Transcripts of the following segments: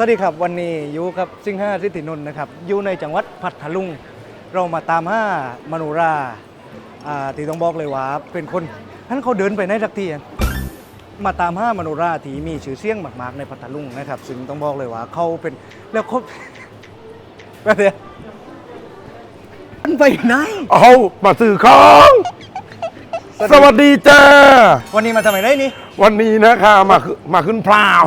สวัสดีครับวันนี้อยู่กับซิงห้าสิทธินนท์นะครับอยู่ในจังหวัดพัทลุง เรามาตามห้ามโนราอ่าที่ต้องบอกเลยว่าเป็นคนท่านเขาเดินไปในสักทีอะมาตามห้ามโนราที่มีชื่อเสียงมากๆในพัทลุงนะครับซึ่งต้องบอกเลยว่าเขาเป็นแล้วเขาแบบเนี้ยมันไปไหน เอามาสื่อของสวัสดีจ้าวันนี้มาทำไมได้นี่วันนี้นะคะมาขึ้นมาขึ้นพลาว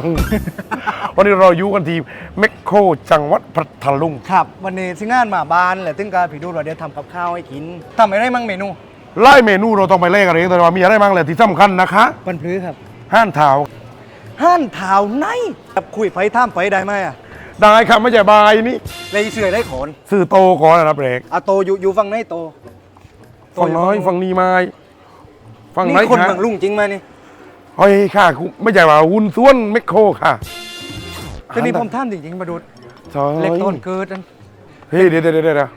วันนี้เราอยู่กันที่เม็กโคจังหวัดพัทลุง ครับ วันนี้ซิงงานมาบ้านแหละถึงการผีดูเราเดี๋ยวทำกับข้าวให้กินทำอะไรมั่งเมนูไล่เมนูเราต้องไปเล่กันเองแต่ว่ามีอะไรบ้างแหละที่สำคัญนะคะปันพลื้ครับ ห้านเท้าห้านเท้าไหนแบบคุยไฟท่ามไฟได้ไหมอะได้ค่ะไม่ใช่บายนี่เลยเสื่อยได้ขนสื่อโตก่อนนะเบรกอะโตอยู่อยู่ฝั่งไหนโตโตฝั่งน้อยฝั่งนี้ไม้ฝั่งไหนนี่คนคะเมืองลุงจริงไหมนี่เฮ้ยค่ะกูไม่ใช่ว่าวุ้นส่วนเม็กโคค่ะ ทีนี้ผมท่ามจริงๆมาดูใช่เล็กต้นเกิดนั่นเฮ้ยเดี๋ยวเดี๋ยวเดี๋ยวเดี๋ยว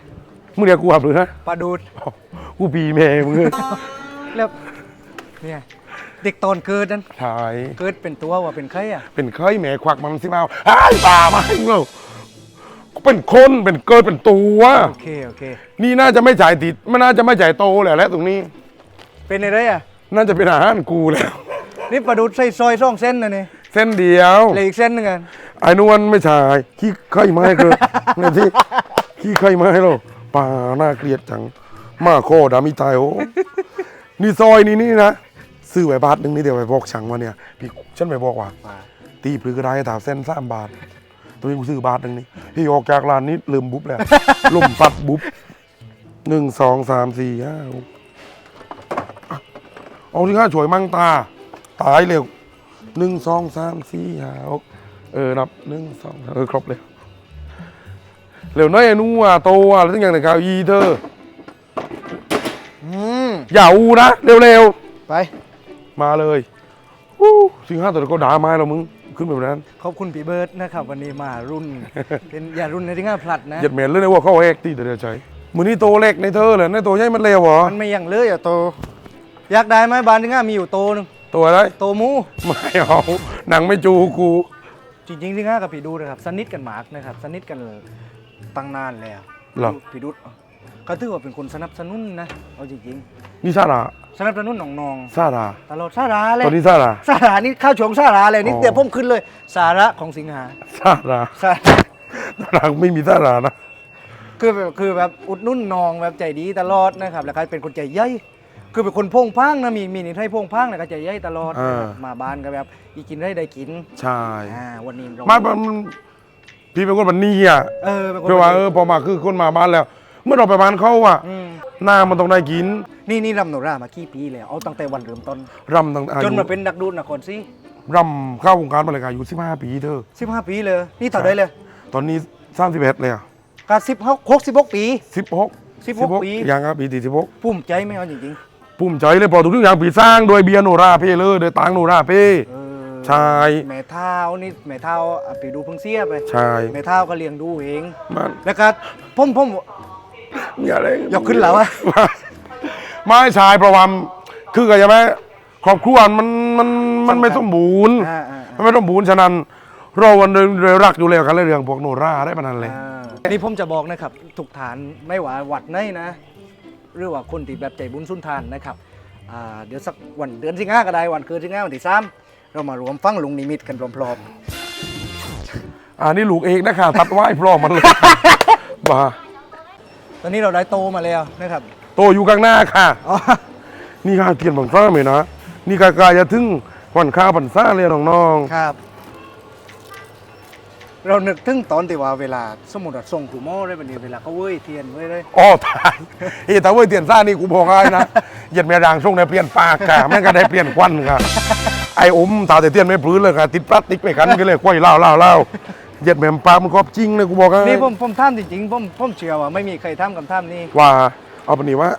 มึงเรียกกูหับหรือนะปลาดูดกูปีแม่มึงแล้วเนี่ยเด็กตอนเกิดนั่นใช่เกิดเป็นตัวว่าเป็นใครอะเป็นเคยแหมควักมันสิมาไอ้ายป่ามาให้เราเป็นคนเป็นเกิดเป็นตัวโอเคโอเค นี่น่าจะไม่จ่ายติดมันน่าจะไม่จ่ายโตแหละและตรงนี้ เป็นอะไรอะน่าจะเป็นอาหารกูแล้ว นี่ปลาดูดใส่ซอยซ่องเส้นนะนี่ เส้นเดียวเลยอีกเส้นหนึงอะไอ้นวลไม่จ่ายขี้ไข่ไม้คือเนี่ยที่ขี้ไข่ไม้เราป่าน่าเกลียดจังมาโคดามิตายโอ้นี่ซอยนี่นี่นะซื้อไว้บาทหนึ่งนี่เดี๋ยวไปบอกช่างว่าเนี่ยพี่ฉันไปบอกว่า ตีปลือก็ได้ถามเส้นสามบาท ตัวนี้กูซื้อบาทหนึ่งนี่พี่ออกจากร้านนี้ลืมบุ๊บแล้วลมปัดบุ๊บหนึ่งสองสามสี่ห้าหกอะเอาที่ห้าช่วยมั่งตา ตายเร็ว หนึ่งสองสามสี่ห้าหกเออนับหนึ่งสองสามเออครบเลยเร็วน้อยไอ้นู่อะโตอะแล้วทั้งอย่างไหนครับอีเธออืมอย่าอูนะเร็วไป ๆ มาเลยวู้สี่ห้าตัวก็ด่าไม้เรามึง ขึ้นแบบนั้นขอบคุณพี่เบิร์ดนะครับ วันนี้มารุ่น เป็นอย่ารุ่นในที่ง่ายพลัดนะ เหยียดเหม็นเลยนะว่าเข้าแอกตีเดี๋ยวใจมือนี้โตเล็กในเธอเลยในโตใหญ่มันเร็วเหรอ มันไม่ยังเลยอะโต อยากได้ไหมบ้านที่ง่ายมีอยู่โตหนึง ตัวอะไร โตหมู ไม่เอาหนังไม่จูกูจริงๆที่ง่ายกับพี่ดูนะครับสนิทกันมากนะครับสนิทกันตั้งนานแล้วเหรอพี่ดูก็ถือว่าเป็นคนสนับสนุนนะเอาจริงนี่ซาดาๆสนับสนุนน้องซาดาๆตลอดสาระเลยตอนนี้ซาดาสาระนี่ข้าวชงสาระเลยนี่อ๋อ เดี๋ยวผมขึ้นเลย สาระของสิงหาซาดาสาหลังไม่มีซาดานะ คือแบบคือแบบอุดหนุ่นน้องแบบใจดีตลอดนะครับแล้วก็เป็นคนใจใหญ่ คือเป็นคนโพ่งพังนะมีมีนิสัยโพ่งพังแล้วก็ใจใหญ่ตลอดนะครับมาบ้านก็แบบอีกินได้ได้กินใช่อ่าวันนี้เราไมามันพี่เป็นคนแบบนี้อะเออเป็นคนเพื่อว่าเออพอมาคือคนมาบ้านแล้ว เมื่อเราไปบ้านเขาอะมหน้ามันต้องได้กินนี่นี่รำโนรามากี่ปีแล้วเอาตั้งแต่วันเริ่มต้น รำตั้งอาจยุนมาเป็นนักดูดนครซีรำเข้าวงการมาเลยค่ะอายุสิบห้าปีเธอสิบห้าปีเลยนี่ต่อได้เลยตอนนี้สามสิบเอ็ดเลยอะก็สิบหกหกสิบหกปีสิบหก16ปี ยังครับปีที่สิบหกภูมิใจไหมเอาจริง ภูมิใจเลยพอทุกอย่างปีสร้างโดยเบียร์โนราเพ่เลยโดยตังโนราเพ่ๆเออใช่ แม่เท้านี่แม่เท้าอะไปดูเพิ่งเสียไปใช่แม่เท้าก็เลี้ยงดูเอง มันแล้วก็ผมผม อย่าเลยยกขึ้นแล้วอะ ไม่ชายเพราะว่าคือก็ยังไงครอบครัวมันมันมันไม่สมบูรณ์ อ่าอ่ามันไม่สมบูรณ์ฉะนั้น เราวันเดินรักอยู่แล้วกันเรื่องพวกโนราได้ปานนั้นเลย อ่าอันนี้ผมจะบอกนะครับทุกฐานไม่ว่าวัดไหนนะ หรือว่าคนที่แบบใจบุญสุนทานนะครับอ่าเดี๋ยวสักวันเดือนสิงหาก็ได้วันเกิดสิงหาวันที่สามเรามารวมฟังลุงนิมิตกันพร้อมอ่านี่ลูกเองนะคะตัดไหว้พร้อมมันเลยบ้าๆตอนนี้เราได้โตมาแล้วนะครับ โตอยู่ข้างหน้าค่ะอ๋อนี่ค่ะเทียนบังซ่าไหมนะนี่กากายจะถึงวันข้าวบันซ่าเลยน้องครับ เรานึกถึงตอนที่ว่าเวลาสมมุติว่าส่งกูโม่ได้บันนี้เวลาเขาเว้ยเทียนเว้ยเลยๆอ๋อตายเฮ้ยแต่เว้ยเทียนซ่านี่กูบอกให้นะเหยียดแม่ด่างช่วงได้เปลี่ยนปากค่ะแม่งก็ได้เปลี่ยนควันค่ะไอ้อมตาแต่เทียนไม่พื้นเลยค่ะติดพลาสติกไปกันก็เลยควยเล่าเล่าเล่าเหยียดแม่มปากมันครอบจริงเลยกูบอกให้นี่ผมผมท่ามจริงๆผมผมเชื่อว่าไม่มีใครท่ามกับท่ามนี่ว่าเอาปนี้ว่า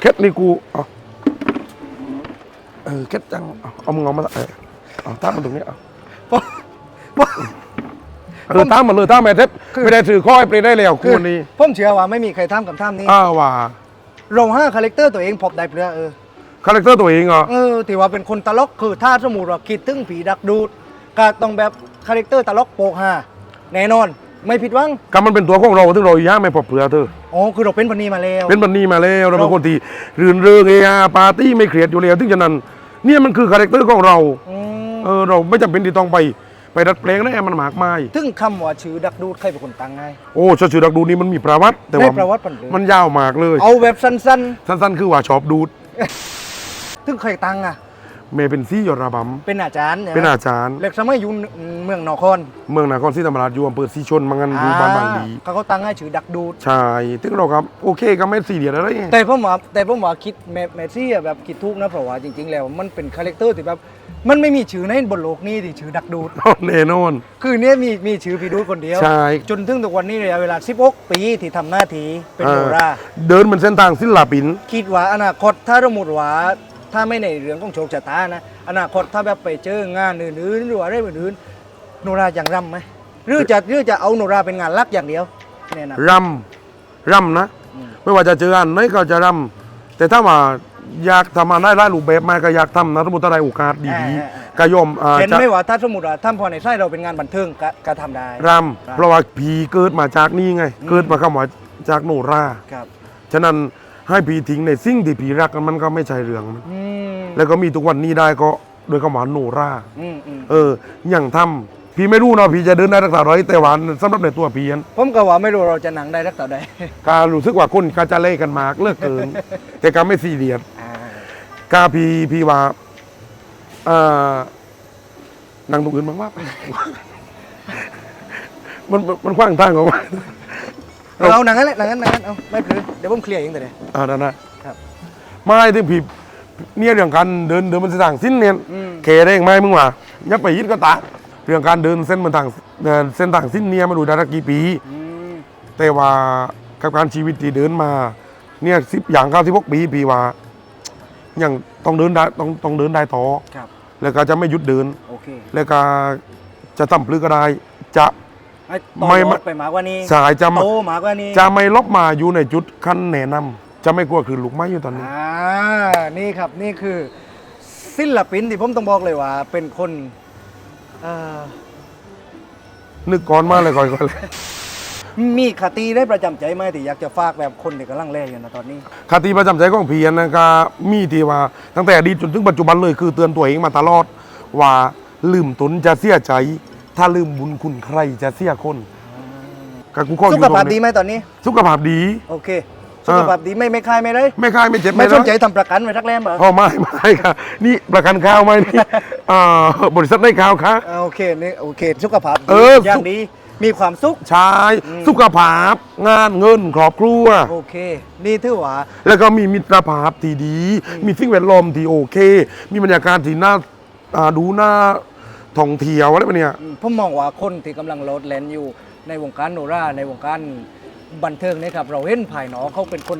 เคล็ดนี่กูเอาเออเคล็ดจังเอาเอามึงเอามาเออเอาตั้งมันตรงนี้เอาผมผม เออตั้งมันเลยตั้งแม่เทปไม่ได้ถือข้อไอ้ปรีได้แล้วกูวันนี้ผมเชื่อว่าไม่มีใครท่ามกับท่ามนี่อ้าวว่าเราห้าคาแรคเตอร์ตัวเองพบได้เปลือเออคาแรคเตอร์ตัวเองเหรอเออที่ว่าเป็นคนตลกคือถ้าสมมติว่าคิดถึงผีดักดูดก็ต้องแบบคาแรคเตอร์ตลกโปกฮาแน่นอนไม่ผิดหวังก็มันเป็นตัวของเราซึ่งเราย่าไม่พอเผื่อเธออ๋อคือเราเป็นวันนี้มาแล้ว เป็นบันนี้มาแล้วเราเป็นเราคนที่รื่นเริงเฮฮาปาร์ตี้ไม่เครียดอยู่แล้วถึงฉะนั้นเนี่ยมันคือคาแรคเตอร์ของเราอืมเออเราไม่จำเป็นที่ต้องไป ไปดัดแปลงนะมันหมากไม้ถึงคำว่าชื่อดักดูดใครเป็นคนตั้งให้โอ้ชดชื่อดักดูนี่มันมีประวัติแต่ในว่าประวัติปันเลยมันยาวมากเลย เอาแบบสั้นสั้นๆ คือว่าชอบดูดๆถึงใครตั้งอะ เมย์เป็นซี่ยอระบเป็นอาจารย์ำเป็นอาจารย์เล็กสมัยอยู่เมืองนคร เมืองนครศรีธรรมราชอยู่อำเภอศรีชนมังงันอยู่บ้านบางดีเขาก็ตั้งให้ชื่อดักดูดใช่ถึงเราครับโอเคก็ไม่สี่เดียดอะไรไงแต่ผมว่าแต่ผมว่าคิดแมแมซี่อะแบบคิดทุกนะเพราะว่าจริง ๆ แล้วมันเป็นคาแรคเตอร์ที่แบบมันไม่มีชื่อในบนโลกนี้ที่ชื่อดักดูดแน่นอน คือเนี่ยมีมีชื่อพี่ดูดคนเดียว ใช่ จนถึงทุกวันนี้ระยะเวลา 16 ปีที่ทำหน้าที่เป็นโนราอ่เดินมันเส้นทางศิลปิน คิดว่าอนาคตถ้าสมมติว่า ถ้าไม่ในเรื่องของโชคชะตานะอนาคตถ้าแบบไปเจองานอื่นๆหรือว่าอะไรอื่นๆโนราอย่างรำไหมหรือจะหรือจะเอาโนราเป็นงานหลักอย่างเดียวเนี่ยนะรำรำนะอืมไม่ว่าจะเจออันไหนก็จะรำแต่ถ้าว่าอยากทำมาได้หลายรูปแบบมาก็อยากทำนะสมมติถ้าได้โอกาสดีๆก็ยอมอ่าเห็นจะไหมว่าถ้าสมมติว่าถ้าพอในไส้เราเป็นงานบันเทิงก็ก็ทำได้รำเพราะว่าผีเกิดมาจากนี่ไง เกิดมาคำว่าจากโนราครับฉะนั้น ให้ผีทิ้งในสิ่งที่ผีรักมันก็ไม่ใช่เรื่องมันอืมแล้วก็มีทุกวันนี้ได้ก็โดยคำว่าโนรา อืมอืมเออ อย่างทำพี่ไม่รู้เนาะพี่จะเดินได้รักษาร้อยแต่ว่าสำหรับในตัวพี่นั้นผมก็ว่าไม่รู้เราจะหนังได้รักต่อใด การรู้สึกว่าคนกาจะเล่กันมากเลิกเกิน แต่การไม่ซีเรียสอ่ากาพี่พี่ว่าเอ่อนั่งตรงอื่นบ้างว่ามันมันมันขว้างทางออกมา เราหนังนั้นแหละหนังนั้นหนังนั้นเอาไม่เป็นไรเดี๋ยวผมเคลียร์เองแต่เดี๋ยวอ่านั่นนะครับไม่ถึงพี่เนี่ยเรื่องการเดินเดินมันสั่งสิ้นเนี่ยอืม เคได้ไหมมึงวะยับไปยิดก็ตาเรื่องการเดินเส้นมันทางเดินเส้นทางสิ้นเนี่ยมาดูได้สักกี่ปี อืมแต่ว่ากับการชีวิตที่เดินมาเนี่ยสิบอย่างเก้าสิบหกปีปีว่ายังต้องเดินได้ต้องต้องเดินได้ต่อครับแล้วก็จะไม่หยุดเดิน โอเคแล้วก็จะทำพลึกก็ได้ จะ ไม่ต่อไม่ยไม่อดไปมากกว่านี้สายจะมาโตมากกว่านี้จะไม่ลบมาอยู่ในจุดขั้นแนะนำจะไม่กลัวคือลูกไม้อยู่ตอนนี้ อ่านี่ครับนี่คือศิลปินที่ผมต้องบอกเลยว่า เป็นคนเอ่อนึกก่อนมาเลยก่อนก่อนเลยมีคติได้ประจำใจไหมที่อยากจะฝากแบบคนที่กำลังเล่อยู่นะตอนนี้ คติประจำใจของเพียนนะครับมีที่ว่าตั้งแต่อดีตจนถึงปัจจุบันเลยคือเตือนตัวเองมาตลอดว่าลืมตนจะเสียใจ ถ้าลืมบุญคุณใครจะเสียคนกับกูข้ออสุยู่ขตรงภาพดีนี้ไหมตอนนี้ สุขภาพดี โอเค สุขภาพดีไม่ไม่คายไม่เลยไม่คายไม่เจ็บไม่สนใจร้อยทำประกันไว้ทักแรมเหรอ อ๋อไม่ไม่ครับนี่ประกันข้าวไหมนี่อ่าบริษัทได้ข้าวค่ะอ่าโอเคนี่โอเค สุขภาพดีเอออย่าสุงดีมีความสุข ใช่อืมสุขภาพ งานเงินครอบครัว โอเค นี่ถือว่า แล้วก็มีมิตรภาพที่ดี มีสิ่งแวดล้อมที่โอเค มีบรรยากาศที่น่าอ่าดูน่า ท่องเที่ยวอะไรแบบเนี้ยอืมผมมองว่าคนที่กำลังโลดแลนอยู่ในวงการโนราในวงการบันเทิงเนะครับเราเห็นภายนอกเขาเป็นคน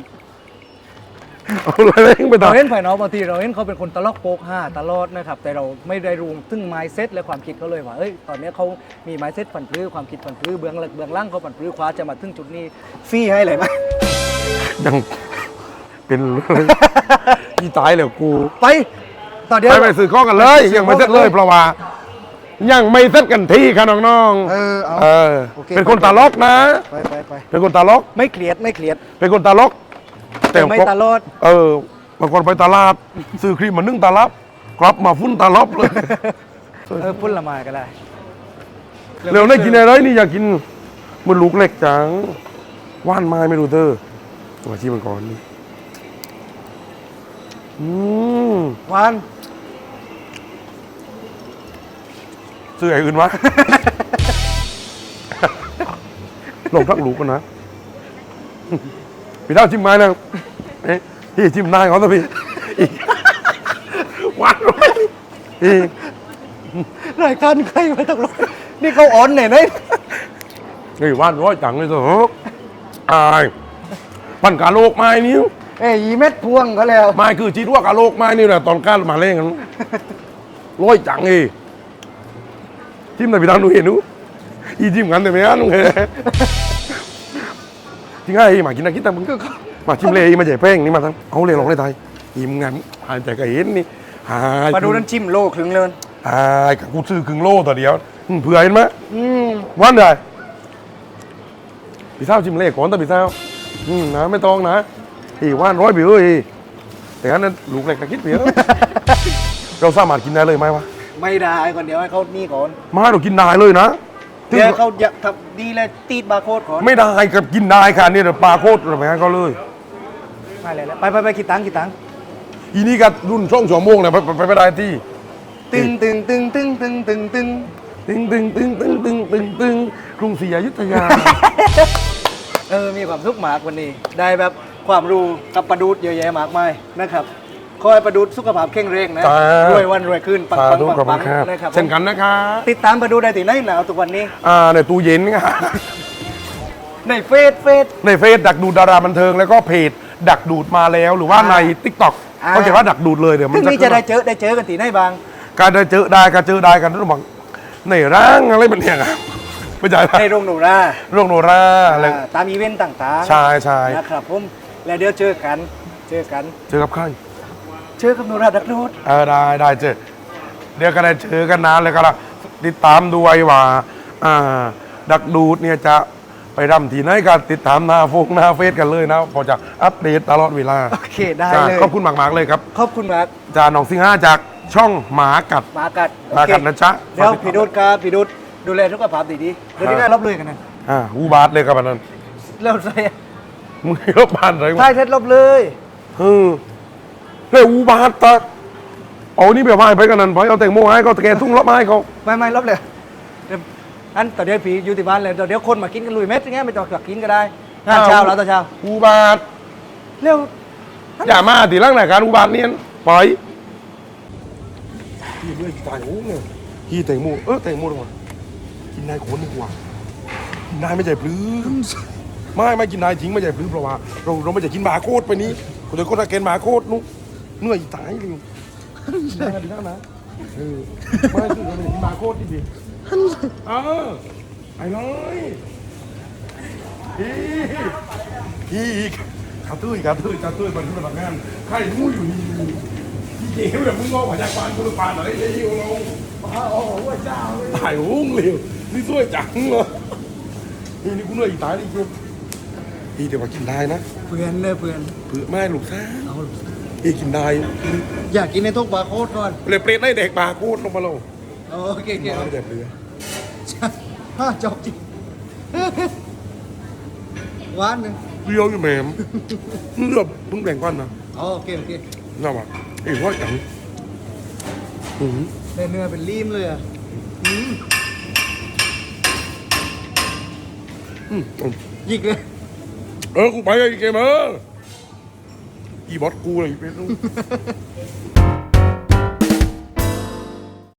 เอาเลยเร่งไปต่อ เราเห็นภายนอกบางทีเราเห็นเขาเป็นคนตลกโปกห้าตลอดนะครับแต่เราไม่ได้รู้ถึงไมซ์เซ็ตและความคิดเขาเลยว่าเอ้ยตอนนี้เขามีไมซ์เซ็ตผันพลื้ความคิดผันพลื้เบื้องหลังเบื้องล่างเขาผันพลื้คว้าจะมาถึงจุดนี้ฟรีให้เลยไหม ยังเป็นเลยยี่ตายแล้วกู ไปตอนเดียว ไปไปสื่อข้อกันเลย ยังไม่เสร็จเลยเพราะว่า ยังไม่เสร็จกันทีค่ะน้องเออเอาๆเออโอเค เป็นคนตลกนะ ไปไปไปเป็นคนตลก ไม่เครียดไม่เครียด เป็นคนตลกแต่ไม่ตลอดเออบางคนไปตลาด ซื้อครีมมานึ่งตลับกลับมาฟุ้นตลับเลย เออพุ่นละไมาก็ได้เร็วได้กินอะไรนี่อยากกินมันลูกเล็กจังว่านไม้ไม่รู้เธอมาชิมมันก่อนนี่อืม หวาน ซื้อไอ้อื่นวะลองทักลูกกันนะ พี่เท่าชิมไม้นะเอ๊ะพี่ชิมนายเขาสิพี่อีกหวานพี่รายการใครมาตกลงนี่เขาอ่อนไหนเนี่ยนี่หวานร้อยจังเลยเถอะอายปันกาโลกไม้นิ้วเอ้ยอีเม็ดพวงก็แล้ว ไม้คือจีดว่ากาโลกไม้นี่แหละตอนก้านมาเล่นกันร้อยจังเอง จิ้มหน่อยพี่ทางดูเห็นหนูอีจิ้มกันแต่ไม่อ่านหนูเห็นจริงไงมากินนะกินแต่มึงก็มาจิ้มเลยมาใหญ่แป้งนี่มาทั้งเอาเลยลองเลยไทยอีมงานหายใจก็เห็นนี่หายมาดูนั้นจิ้มโลครึ่งเลยหตายกับกูซื้อครึ่งโลต่อเดียวอืมเผื่อเห็นไหมอืมวันใดพี่เศร้าชิมเลขก่อนแต่พี่เศร้าอืมนะไม่ต้องนะอีว่านร้อยเบี้ยเอ้ยแต่อันนั้นลูกเล็กตะคิดเบี้ยเราสามารถกินได้เลยไหมวะ ไม่ได้ก่อนเดี๋ยวให้เขานี่ก่อนมาเรากินได้เลยนะถึงเดี๋ยวเขาอยากทำดีเลยตีดบาร์โค้ดก่อนไม่ได้กับกินได้ค่ะเนี่ยเดี๋ยวปลาโคตรอะไรให้เขาเลยไม่เลยแล้วไปไปไปกี่ตังค์กี่ตังค์อีนี่ก็รุ่นช่องสองโมงเนี่ยไปไปไปไปได้ที่ตึงตึงตึงตึงตึงตึงตึงตึงตึงตึงตึงตึงตึงตึงกรุงศรีอยุธยา เออมีความสุขมากวันนี้ ได้แบบความรู้กับประดูดเยอะแยะมากมายนะครับ คอยประดูดสุขภาพแข็งแรงนะจ้ารวยวันรวยขึ้นปังสาปังธุปังขอบปัคุงณครับ นะครับเช่นกันนะคะติดตามประดูได้ที่ไหนหนาวทุกวันนี้ อ่าในตู้เย็นค่ะในเฟซเฟซ ในเฟซดักดูดดาราบันเทิงแล้วก็เพจดักดูดมาแล้วหรือว่าอ่าในทิกตอกอ่า เขาเขียนว่าดักดูดเลยเดี๋ยวมัซึ่นงนี่จะได้เจอได้เจอกันที่ไหนบาง การได้เจอได้การเจอได้กันต้องบอกในร่างอะไรมันเนี่ยครับไม่ใช่ในโรงหนูราโรงโนราอะไร อ่าตามอีเวนต์ต่างๆใช่ใช่ นะครับผม แล้วเดี๋ยวเจอกัน เจอกัน เจอกับใคร เจอกับหนูราดักโนดเออได้ได้เจอเดี๋ยวก็ได้เจอกันนานเลยก็ละติดตามด้วยว่าอ่า ดักดูดเนี่ยจะไปรำที่ไหนกันติดตามหน้าโฟกหน้าเฟซกันเลยนะพอจะอัปเดตตลอดเวลาโอเคได้จ้ะเลยขอบคุณมากๆเลยครับขอบคุณมากจาหนองสิงห้าจากช่องหมากัด มากัดมากัดโอเคนะจ๊ะเดี๋ยวพี่ดุดครับพี่ดุดดูแลสุขภาพดีๆเดี๋ยวนี้ได้รับเลยกันนะอ่าอูบาทเลยครับอันนั้นแล้วใส่มึงรบบานอะไรใช่วะเท็ดลบเลย เออ เลยอูบาทตะเอานี่แบบว่าไปกันนั่นไปเอาแตงโมให้เขาแกทุ่งรับไม้เขาไม่ไม่ลบเลยเดี๋ยวอันต่อเดี๋ยวพี่อยู่ที่บ้านเลยเดี๋ยวคนมากินกันลุยเม็ดอย่างเงี้ยไม่ต้องกักกินก็ได้งานเช้าแล้วตอนเช้าอูบาทเร็วอย่ามาตีร่างไหนการอุบาทเนียนปล่อยพี่เมื่อตายโอ้เนี่ยพี่แตงโมเออแตงโมดีกว่ากินนายคนดีกว่ากินนายไม่ใช่พลื้มไม่ไม่กินนายทิ้งไม่ใช่พลื้มเพราะว่าเราเราไม่ใช่กินหมาโคตรไปนี้กูจะโคตรเกณฑ์หมาโคตรนุ๊ก เหนื่อยตายเลยได้ดีแล้วนะเออไม่คือเราไม่ได้กินหมาโคตรดิพี่เออไอ้เลยพี่พี่อีกกระตุ้ยกระตุ้ยกระตุ้ยมันขึ้นมาทำงานใครรู้อยู่นี่พี่เก๋แบบมึงงอกมาจากปานกูปานอะไรไอ้เหี้ยลงมาโอ้โหเจ้าเลยตายโอ้งเร็วนี่สวยจังเลยนี่นี่กูเหนื่อยตายเลยเจ้พี่เดี๋ยวมากินได้นะเพื่อนเลยเพื่อนเผื่อไม่หลูกซ่าเอาพี่กิ นได้อยากกินในทุกบาร์โค้ดก่อนเลยเปรตได้เด็กบาโคตรลงมาลงโอเคโอเคมาไม่ได้เปลือฮ่าจบจริงหวานหนึ่งเปรี้ยวอยู่แหมมมึงเลือกมึงแบ่งกันนะอ๋อโอเคโอเคน่าวะไอ้ร้อยจังอืมได้เนื้อเป็นรีมเลยอะอืมอืมอืมหยิกเลยเออกูไปไอ้เกมเออ อีบอสกูเลยไม่รู้